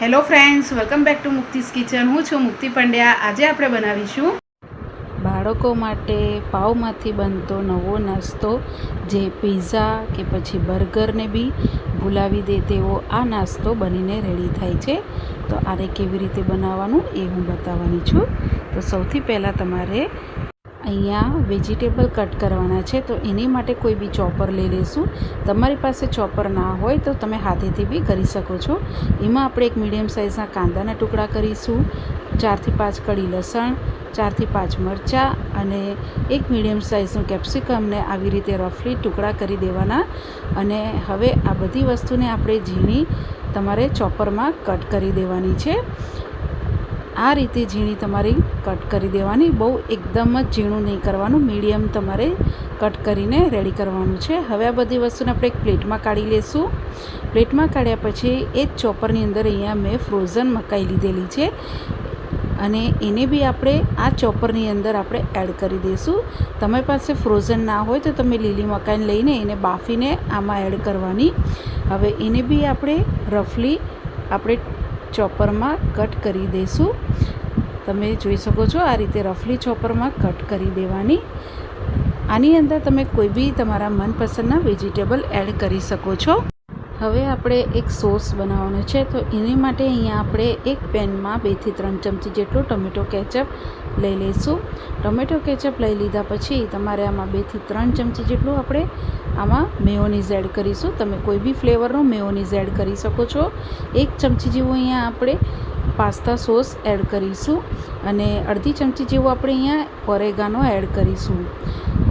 Hello friends welcome back to મુક્તિસ kitchen હું છું મુક્તિ પંડ્યા. આજે આપણે બનાવીશું બાળકો માટે પાઉમાંથી બનતો નવો નાસ્તો, જે પીઝા કે પછી બર્ગરને બી ભૂલાવી દે તેવો આ નાસ્તો બનીને રેડી થાય છે. તો આને કેવી રીતે બનાવવાનું એ હું બતાવવાની છું. તો સૌથી પહેલાં તમારે અહીંયા વેજીટેબલ કટ કરવાના છે, તો એની માટે કોઈ બી ચોપર લઈ લઈશું. તમારી પાસે ચોપર ના હોય તો તમે હાથેથી બી કરી શકો છો. એમાં આપણે એક મીડિયમ સાઇઝના કાંદાના ટુકડા કરીશું, ચારથી પાંચ કળી લસણ, ચારથી પાંચ મરચાં અને એક મીડિયમ સાઇઝનું કેપ્સિકમને આવી રીતે રફલી ટુકડા કરી દેવાના. અને હવે આ બધી વસ્તુને આપણે ઝીણી તમારે ચોપરમાં કટ કરી દેવાની છે. આ રીતે ઝીણી તમારી કટ કરી દેવાની. બહુ એકદમ જ ઝીણું નહીં કરવાનું. મીડિયમ તમારે કટ કરીને રેડી કરવાનું છે. હવે આ બધી વસ્તુને આપણે એક પ્લેટમાં કાઢી લઈશું પ્લેટમાં કાઢ્યા પછી એ જ ચોપરની અંદર અહીંયા મેં ફ્રોઝન મકાઈ લીધેલી છે. અને એને બી આપણે આ ચોપરની અંદર આપણે એડ કરી દઈશું તમારી પાસે ફ્રોઝન ના હોય તો તમે લીલી મકાઈને લઈને એને બાફીને આમાં એડ કરવાની. હવે એને બી આપણે રફલી આપણે ચોપરમાં કટ કરી દઈશું તમે જોઈ શકો છો આ રીતે રફલી ચોપરમાં કટ કરી દેવાની. આની અંદર તમે કોઈ બી તમારા મનપસંદના વેજીટેબલ એડ કરી શકો છો. હવે આપણે એક સોસ બનાવવાનો છે, તો એની માટે અહીંયા આપણે એક પેનમાં બેથી ત્રણ ચમચી જેટલું ટમેટો કેચઅપ લઈ લઈશું. ટમેટો કેચઅપ લઈ લીધા પછી તમારે આમાં બેથી ત્રણ ચમચી જેટલું આપણે આમાં મેયોનીઝ એડ કરીશું. તમે કોઈ બી ફ્લેવરનો મેયોનીઝ એડ કરી શકો છો. એક ચમચી જેવું અહીંયા આપણે પાસ્તા સોસ એડ કરીશું અને અડધી ચમચી જેવું આપણે અહીંયા ઓરેગાનો એડ કરીશું.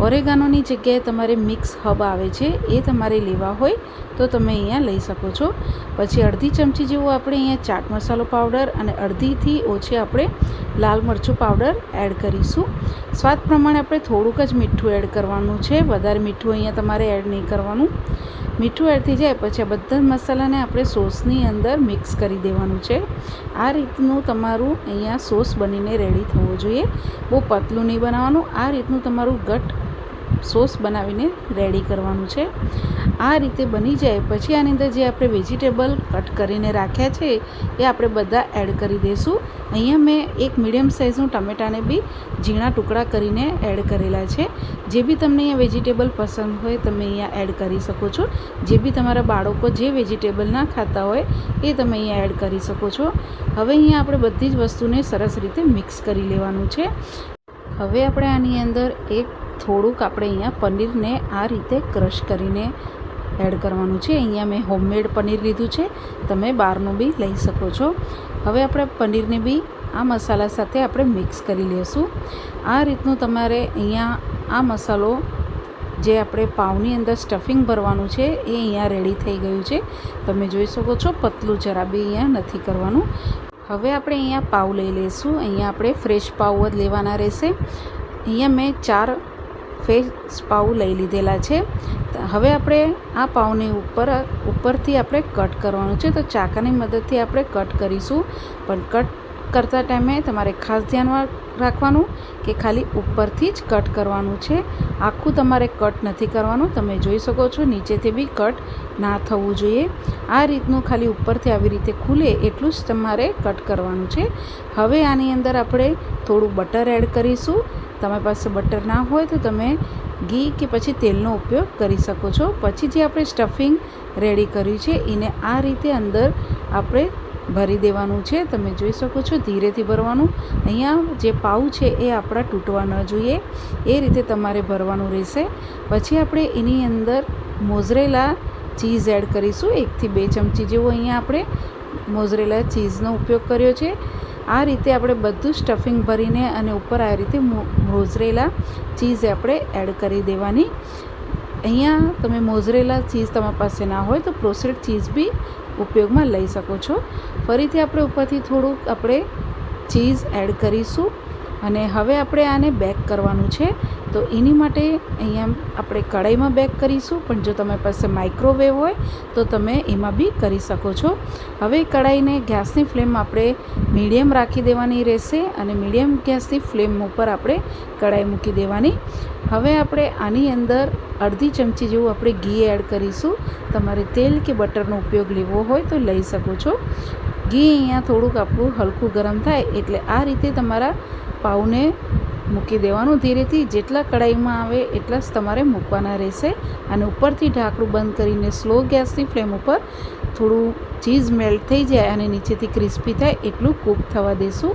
ઓરેગાનોની જગ્યાએ તમારે મિક્સ હબ આવે છે, એ તમારે લેવા હોય તો તમે અહીંયા લઈ શકો છો. પછી અડધી ચમચી જેવું આપણે અહીંયા ચાટ મસાલો પાવડર અને અડધીથી ઓછી આપણે લાલ મરચું પાવડર એડ કરીશું. સ્વાદ પ્રમાણે આપણે થોડુંક જ મીઠું એડ કરવાનું છે. વધારે મીઠું અહીંયા તમારે એડ નહીં કરવાનું. મીઠું એડ થઈ જાય પછી આ બધા મસાલાને આપણે સોસની અંદર મિક્સ કરી દેવાનું છે. આ રીતનું તમારું અહીંયા સોસ બનીને રેડી થવો જોઈએ. બહુ પતલું નહીં બનાવવાનું. આ રીતનું તમારું ગટ સોસ બનાવીને રેડી કરવાનું છે. આ રીતે બની જાય પછી આની અંદર જે આપણે વેજીટેબલ કટ કરીને રાખ્યા છે, એ આપણે બધા એડ કરી દઈશું અહીંયા મેં એક મીડિયમ સાઇઝનું ટમેટાને બી ઝીણા ટુકડા કરીને એડ કરેલા છે. જે બી તમને અહીંયા વેજીટેબલ પસંદ હોય તમે અહીંયા એડ કરી શકો છો. જે બી તમારા બાળકો જે વેજીટેબલ ના ખાતા હોય, એ તમે અહીંયા એડ કરી શકો છો. હવે અહીંયા આપણે બધી જ વસ્તુને સરસ રીતે મિક્સ કરી લેવાનું છે. હવે આપણે આની અંદર એક થોડુંક આપણે અહીંયા પનીરને આ રીતે ક્રશ કરીને એડ કરવાનું છે. અહીંયા મેં હોમમેડ પનીર લીધું છે. તમે બહારનું બી લઈ શકો છો. હવે આપણે પનીરને બી આ મસાલા સાથે આપણે મિક્સ કરી લઈશું આ રીતનું તમારે અહીંયા આ મસાલો જે આપણે પાવની અંદર સ્ટફિંગ ભરવાનું છે એ અહીંયા રેડી થઈ ગયું છે. તમે જોઈ શકો છો પતલું જરા બી અહીંયા નથી કરવાનું. હવે આપણે અહીંયા પાવ લઈ લઈશું અહીંયા આપણે ફ્રેશ પાવ જ લેવાના રહેશે. અહીંયા મેં ચાર ફેસ પાવ લઈ લીધેલા છે. હવે આપણે આ પાઉની ઉપર, ઉપરથી આપણે કટ કરવાનું છે. તો ચાકાની મદદથી આપણે કટ કરીશું. પણ કટ કરતા ટાઈમે તમારે ખાસ ધ્યાનમાં રાખવાનું કે ખાલી ઉપરથી જ કટ કરવાનું છે. આખું તમારે કટ નથી કરવાનું. તમે જોઈ શકો છો નીચેથી બી કટ ના થવું જોઈએ. આ રીતનું ખાલી ઉપરથી આવી રીતે ખુલે એટલું જ તમારે કટ કરવાનું છે. હવે આની અંદર આપણે થોડું બટર એડ કરીશું. તમારી પાસે બટર ના હોય તો તમે ઘી કે પછી તેલનો ઉપયોગ કરી શકો છો. પછી જે આપણે સ્ટફિંગ રેડી કર્યું છે, એને આ રીતે અંદર આપણે ભરી દેવાનું છે. તમે જોઈ શકો છો ધીરેથી ભરવાનું. અહીંયા જે પાઉ છે એ આપણા તૂટવા ન જોઈએ. એ રીતે તમારે ભરવાનું રહેશે. પછી આપણે એની અંદર મોઝરેલા ચીઝ એડ કરીશું. એકથી બે ચમચી જેવું અહીંયા આપણે મોઝરેલા ચીઝનો ઉપયોગ કર્યો છે. આ રીતે આપણે બધું સ્ટફિંગ ભરીને અને ઉપર આ રીતે મોઝરેલા ચીઝ આપણે એડ કરી દેવાની. અહીંયા તમે મોઝરેલા ચીઝ તમારી પાસે ના હોય તો પ્રોસેડ ચીઝ બી ઉપયોગમાં લઈ શકો છો. ફરીથી આપણે ઉપરથી થોડુંક આપણે ચીઝ એડ કરીશું. અને હવે આપણે આને બેક કરવાનું છે. તો એની માટે અહીંયા આપણે કઢાઈમાં બેક કરીશું, પણ જો તમારી પાસે માઇક્રોવેવ હોય, તો તમે એમાં બી કરી શકો છો. હવે કઢાઈને ગેસની ફ્લેમ આપણે મીડિયમ રાખી દેવાની રહેશે અને મીડિયમ ગેસની ફ્લેમ ઉપર આપણે કઢાઈ મૂકી દેવાની. હવે આપણે આની અંદર અડધી ચમચી જેવું આપણે ઘી એડ કરીશું. તમારે તેલ કે બટરનો ઉપયોગ લેવો હોય તો લઈ શકો છો. ઘી અહીંયા થોડુંક આપણું હલકું ગરમ થાય એટલે આ રીતે તમારા પાઉને મૂકી દેવાનું. ધીરેથી જેટલા કડાઈમાં આવે એટલા જ તમારે મૂકવાના રહેશે. અને ઉપરથી ઢાંકણું બંધ કરીને સ્લો ગેસની ફ્લેમ ઉપર થોડું ચીઝ મેલ્ટ થઈ જાય અને નીચેથી ક્રિસ્પી થાય એટલું કૂક થવા દેશું.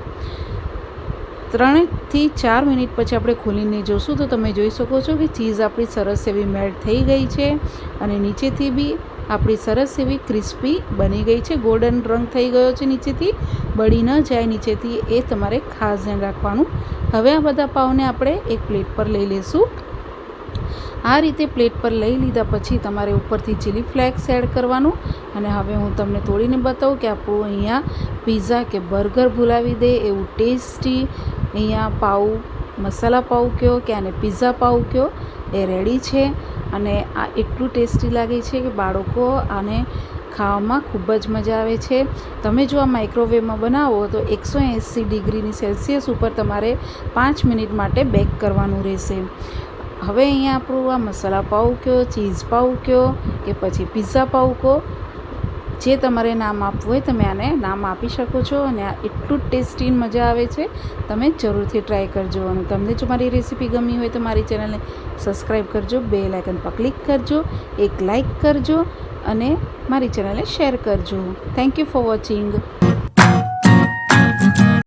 ત્રણથી ચાર મિનિટ પછી આપણે ખોલીને જોશું તો તમે જોઈ શકો છો કે ચીઝ આપણી સરસ એવી મેલ્ટ થઈ ગઈ છે અને નીચેથી બી આપણી સરસ એવી ક્રિસ્પી બની ગઈ છે. ગોલ્ડન રંગ થઈ ગયો છે નીચેથી. બળી ન જાય નીચેથી એ તમારે ખાસ ધ્યાન રાખવાનું. હવે આ બધા પાવને આપણે એક પ્લેટ પર લઈ લઈશું. આ રીતે પ્લેટ પર લઈ લીધા પછી તમારે ઉપરથી ચીલી ફ્લેક્સ એડ કરવાનું. અને હવે હું તમને તોડીને બતાવું કે આપણું અહીંયા પીઝા કે બર્ગર ભૂલાવી દે એવું ટેસ્ટી અહીંયા પાઉ, મસાલા પાઉ કયો કે આને પીઝા પાઉ કયો એ રેડી છે. અને આ એટલું ટેસ્ટી લાગે છે કે બાળકો આને ખાવામાં ખૂબ જ મજા આવે છે. તમે જો આ માઇક્રોવેવમાં બનાવો તો એકસો એંસી ડિગ્રીની સેલ્સિયસ ઉપર તમારે પાંચ મિનિટ માટે બેક કરવાનું રહેશે. હવે અહીંયા આપણું આ મસાલા પાઉં કયો, ચીઝ પાઉં કયો કે પછી પિઝા પાઉં કહો જે તમારે નામ આપવું હોય તમે આને નામ આપી શકો છો અને આ એટલું ટેસ્ટી મજા આવે છે. તમે જરૂરથી ટ્રાય કરજો અને તમને જો મારી રેસીપી ગમી હોય તો મારી ચેનલને સબસ્ક્રાઈબ કરજો, બે લાઇકન પર ક્લિક કરજો, એક લાઇક કરજો અને મારી ચેનલને શેર કરજો. Thank you for watching